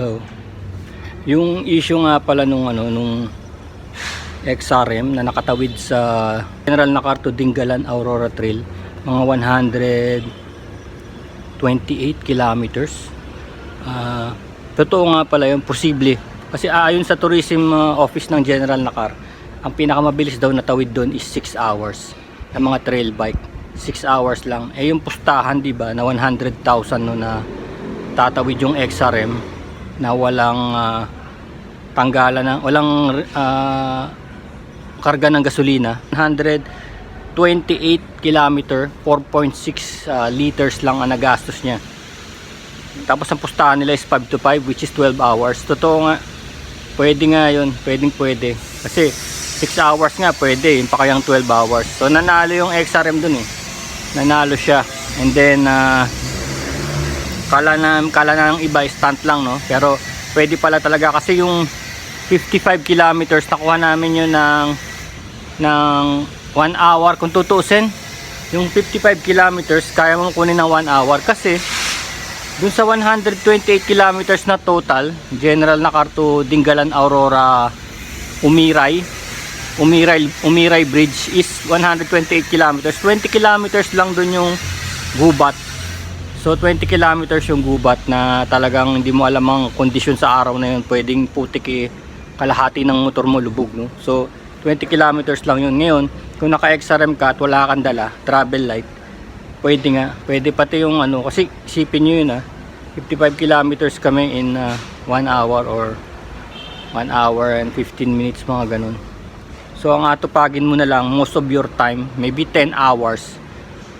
Oh. Yung issue nga pala nung ano nung XRM na nakatawid sa General Nacarto Dingalan Aurora Trail mga 128 kilometers. Ah, totoo nga pala yun, posible. Kasi ayon sa tourism uh, office ng General Nacar, ang pinakamabilis daw na tawid doon is 6 hours ng mga trail bike. 6 hours lang. Eh yung pustahan, di ba, na 100,000 no na tatawid yung XRM na walang ah, tanggalan na walang ah, karga ng gasolina. 128 kilometer 4.6 ah, liters lang ang nagastos niya. Tapos ang pustahan nila is 5 to 5 which is 12 hours. Totoo nga. Pwede nga yun. Pwedeng pwede. Kasi 6 hours nga pwede. Yung pa kayang 12 hours. So nanalo yung XRM dun eh. Nanalo siya. And then ah, kala na kala na ng iba stunt lang no? Pero pwede pala talaga. Kasi yung 55 kilometers nakuha namin yun ng ng 1 hour. Kung tutuusin yung 55 kilometers kaya mo kunin ng 1 hour. Kasi dun sa 128 kilometers na total General Nacarto Dingalan Aurora Umiray Umiray Umiray Bridge is 128 kilometers. 20 kilometers lang dun yung gubat So 20 kilometers yung gubat na talagang hindi mo alam ang kondisyon sa araw na yun. Pwedeng putik eh, kalahati ng motor mo lubog. No? So 20 kilometers lang yun. Ngayon, kung naka-XRM ka at wala kang dala, travel light, pwede nga. Pwede pati yung ano, kasi isipin nyo yun ah, 55 kilometers kami in 1 hour or 1 hour and 15 minutes mga ganun. So ang atupagin mo na lang, most of your time, maybe 10 hours,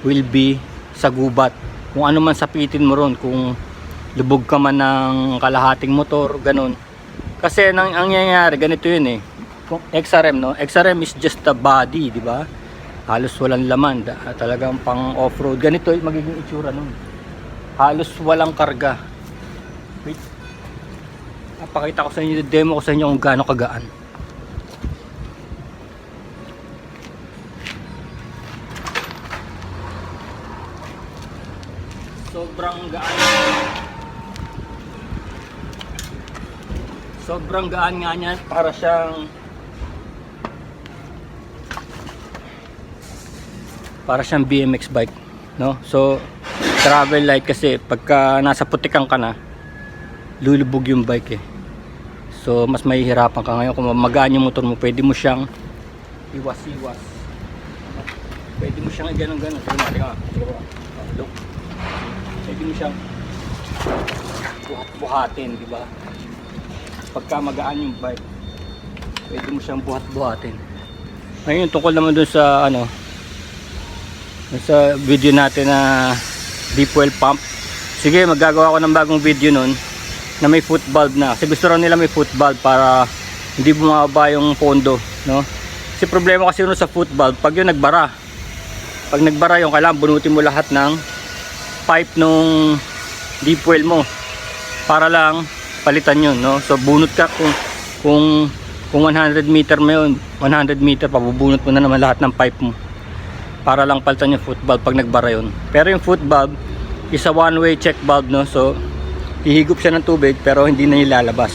will be sa gubat kung ano man sapitin mo ron kung lubog ka man ng kalahating motor ganun. Kasi nang ang nangyayari ganito yun eh. Kung XRM no? XRM is just the body di ba? Halos walang laman. Talagang pang off-road. Ganito yung magiging itsura nun. Halos walang karga. Wait. Papakita ko sa inyo demo ko sa inyo kung gaano kagaan sobrang gaan nga niya para siyang para siyang BMX bike no so travel light kasi pagka nasa putikan ka na lulubog yung bike eh so mas mahihirapan ka ngayon kung magaan yung motor mo pwede mo siyang iwas iwas pwede mo siyang ganun ganun sige mali ka siguro look pwede mo siyang buhat-buhatin, di ba? Pagka magaan yung bike, pwede mo siyang buhat-buhatin. Ngayon, tungkol naman dun sa, ano, sa video natin na deep well pump. Sige, magagawa ko ng bagong video nun na may foot valve na. Kasi gusto raw nila may foot valve para hindi bumaba yung pondo, no? Kasi problema kasi yun sa foot valve, pag yun nagbara, pag nagbara yung kailangan bunutin mo lahat ng pipe nung deep well mo para lang palitan yun no? So bunot ka kung kung kung 100 meter mo yun 100 meter pabubunot mo na naman lahat ng pipe mo. Para lang palitan yung foot valve pag nagbara yun. Pero yung foot valve is a one way check valve no? So hihigop siya ng tubig pero hindi na nilalabas.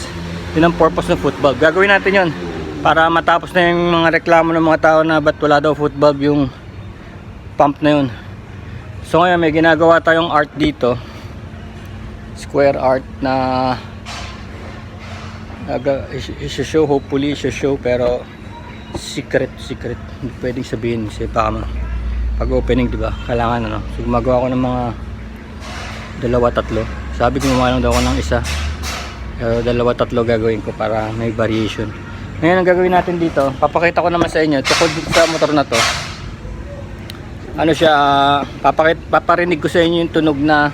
Yun ang purpose ng foot valve. Gagawin natin yun para matapos na yung mga reklamo ng mga tao na ba't wala daw foot valve yung pump na yun. So ngayon may ginagawa tayong art dito. Square art na naga i-show hopefully i-show pero secret secret. Hindi pwedeng sabihin kasi baka pag opening di ba? Kailangan ano so gumagawa ko ng mga dalawa tatlo. Sabi ko gumawa lang daw ako ng isa. Pero dalawa tatlo gagawin ko para may variation. Ngayon ang gagawin natin dito papakita ko naman sa inyo tukod sa motor na to. Ano siya papakit paparinig ko sa inyo yung tunog na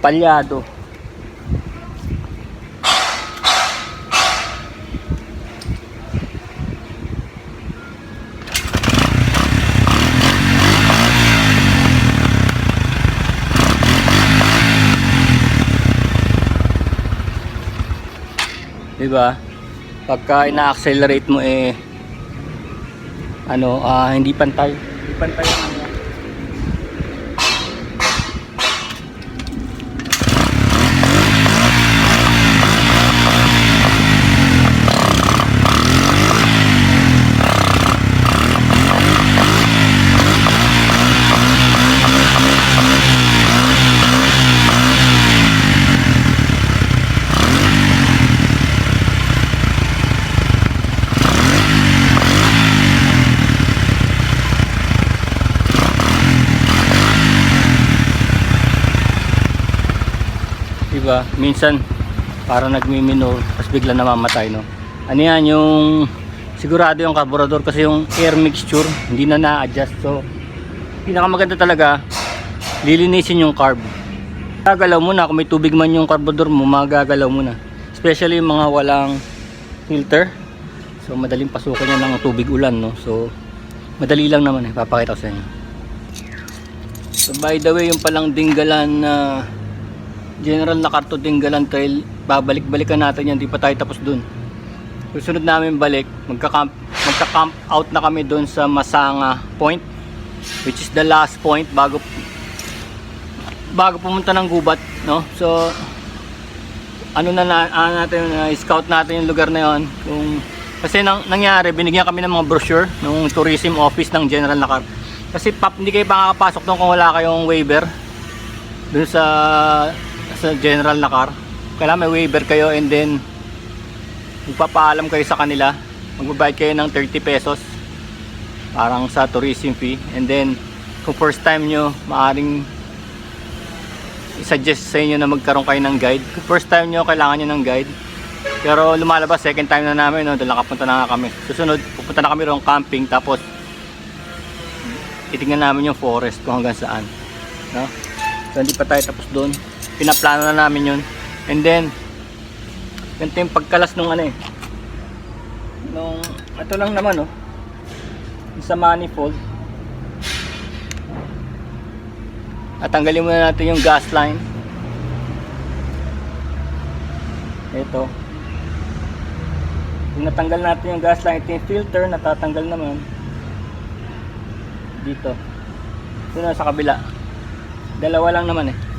palyado di ba pagka ina-accelerate mo eh ano ah, hindi pantay. Hindi pantay ang ano. talaga. Minsan, para nagmi-minor, tapos bigla namamatay, no? Ano yan, yung sigurado yung carburetor kasi yung air mixture, hindi na na-adjust. So, pinakamaganda talaga, lilinisin yung carb. Gagalaw mo na, kung may tubig man yung carburetor mo, magagalaw mo na. Especially yung mga walang filter. So, madaling pasukan yan ng tubig ulan, no? So, madali lang naman eh, papakita ko sa inyo. So by the way, yung palang Dinggalan na General na Karto Dinggalan Trail, babalik-balikan natin yan, di pa tayo tapos dun. Susunod namin balik, magka-camp, magka-camp out na kami dun sa Masanga Point, which is the last point bago bago pumunta ng gubat, no? So ano na, na ano natin, uh, scout natin yung lugar na yon kung kasi nang, nangyari, binigyan kami ng mga brochure ng tourism office ng General Nakar. Kasi pap, hindi kayo makakapasok doon kung wala kayong waiver doon sa sa General Nakar. Kailangan may waiver kayo and then magpapaalam kayo sa kanila. Magbabayad kayo ng 30 pesos parang sa tourism fee and then kung first time nyo maaring i-suggest sa inyo na magkaroon kayo ng guide kung first time nyo kailangan nyo ng guide pero lumalabas second time na namin no, dahil nakapunta na nga kami susunod pupunta na kami roong camping tapos titignan namin yung forest kung hanggang saan no? so hindi pa tayo tapos doon pinaplano na namin yun. And then ganito yung pagkalas nung ano eh. Nung ito lang naman oh. Sa manifold. At tanggalin muna natin yung gas line. Ito. Kung natanggal natin yung gas line ito yung filter natatanggal naman. Dito. Ito na sa kabila. Dalawa lang naman eh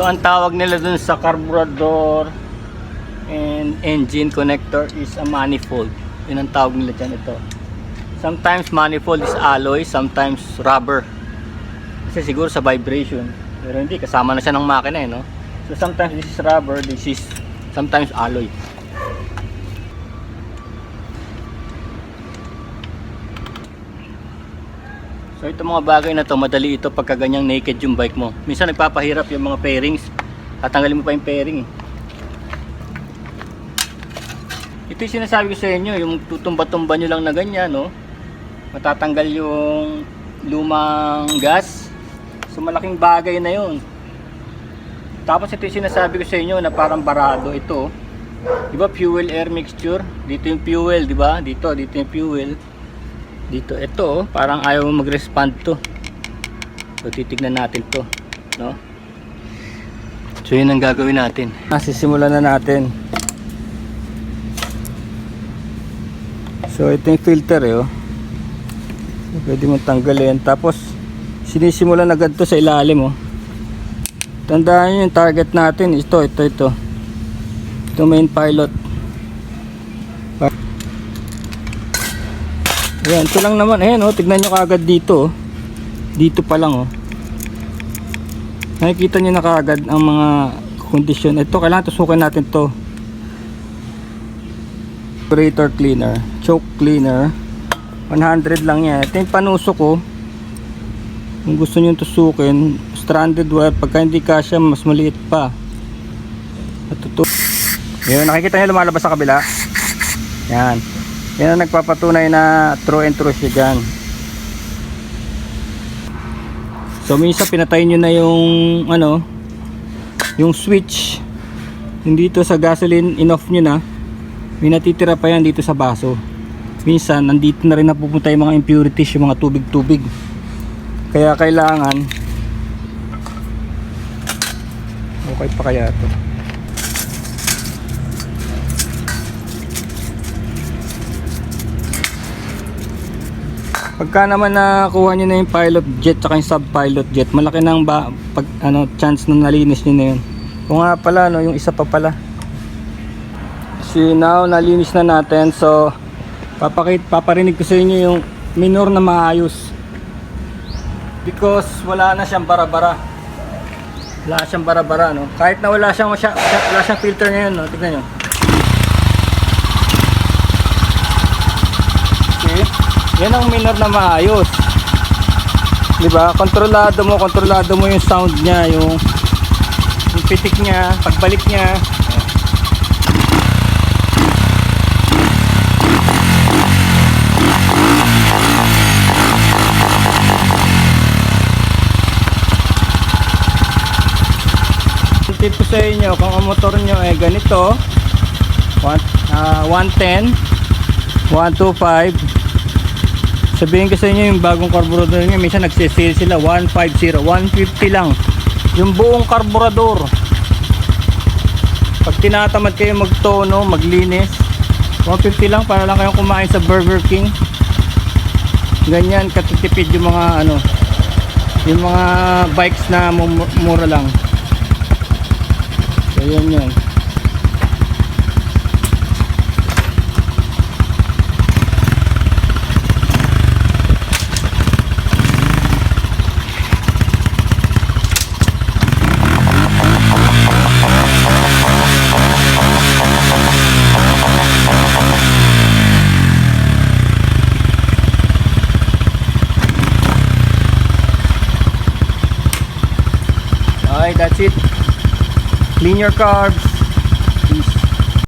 so ang tawag nila dun sa carburetor and engine connector is a manifold. Yun ang tawag nila dyan ito. Sometimes manifold is alloy sometimes rubber. Kasi siguro sa vibration. Pero hindi kasama na siya ng makina eh no? So sometimes this is rubber this is sometimes alloy So ito mga bagay na to, madali ito pagka ganyang naked yung bike mo. Minsan nagpapahirap yung mga pairings. Tatanggalin mo pa yung pairing. eh. Ito yung sinasabi ko sa inyo, yung tutumba-tumba nyo lang na ganyan, no? Matatanggal yung lumang gas. So malaking bagay na yun. Tapos ito yung sinasabi ko sa inyo na parang barado ito. Di ba fuel air mixture? Dito yung fuel, di ba? Dito, dito yung fuel dito ito oh, parang ayaw mag-respond to. So titignan natin to no? So yun ang gagawin natin. Sisimulan na natin. So ito yung filter eh oh. so, pwede mong tanggalin. Tapos sinisimulan agad to sa ilalim oh. Tandaan nyo yung target natin. Ito ito ito. Ito main pilot Ayan, ito lang naman. Ayan, oh, tignan nyo kagad dito. Oh. Dito pa lang, oh. Nakikita nyo na kagad ang mga kondisyon. Ito, kailangan tusukin natin to. Operator cleaner, choke cleaner. 100 lang yan. Ito yung panusok ko. Kung gusto nyo tusukin, stranded wire. Pagka hindi kasya, mas maliit pa. Ito to. Ayan, nakikita nyo lumalabas sa kabila. Yan. Yan ang nagpapatunay na true and true siya dyan. So minsan pinatay nyo na yung ano yung switch. Yung dito sa gasoline in-off nyo na. May natitira pa yan dito sa baso. Minsan nandito na rin napupunta yung mga impurities yung mga tubig-tubig. Kaya kailangan okay pa kaya to Pagka naman nakuha niyo na yung pilot jet tsaka yung sub pilot jet, malaki nang ba pag ano chance na nalinis niyo na yun. Kung nga pala no, yung isa pa pala. See now nalinis na natin. So papakit paparinig ko sa inyo yung minor na maayos. Because wala na siyang bara-bara. Wala siyang bara-bara no. Kahit na wala siyang wala siyang filter ngayon no. Tingnan niyo. Okay. Yan ang minor na maayos. 'Di ba? Kontrolado mo, kontrolado mo yung sound niya, yung yung pitik niya, pagbalik niya. Tip ko sa inyo, kung ang motor nyo ay ganito, one, ah, 110, 125, sabihin ko sa inyo yung bagong carburetor nyo, minsan nagsisale sila 150, 150 lang. Yung buong carburetor. Pag tinatamad kayo magtono, maglinis, 150 lang para lang kayong kumain sa Burger King. Ganyan katitipid yung mga ano, yung mga bikes na mu- mura lang. So yan yun. Your carbs.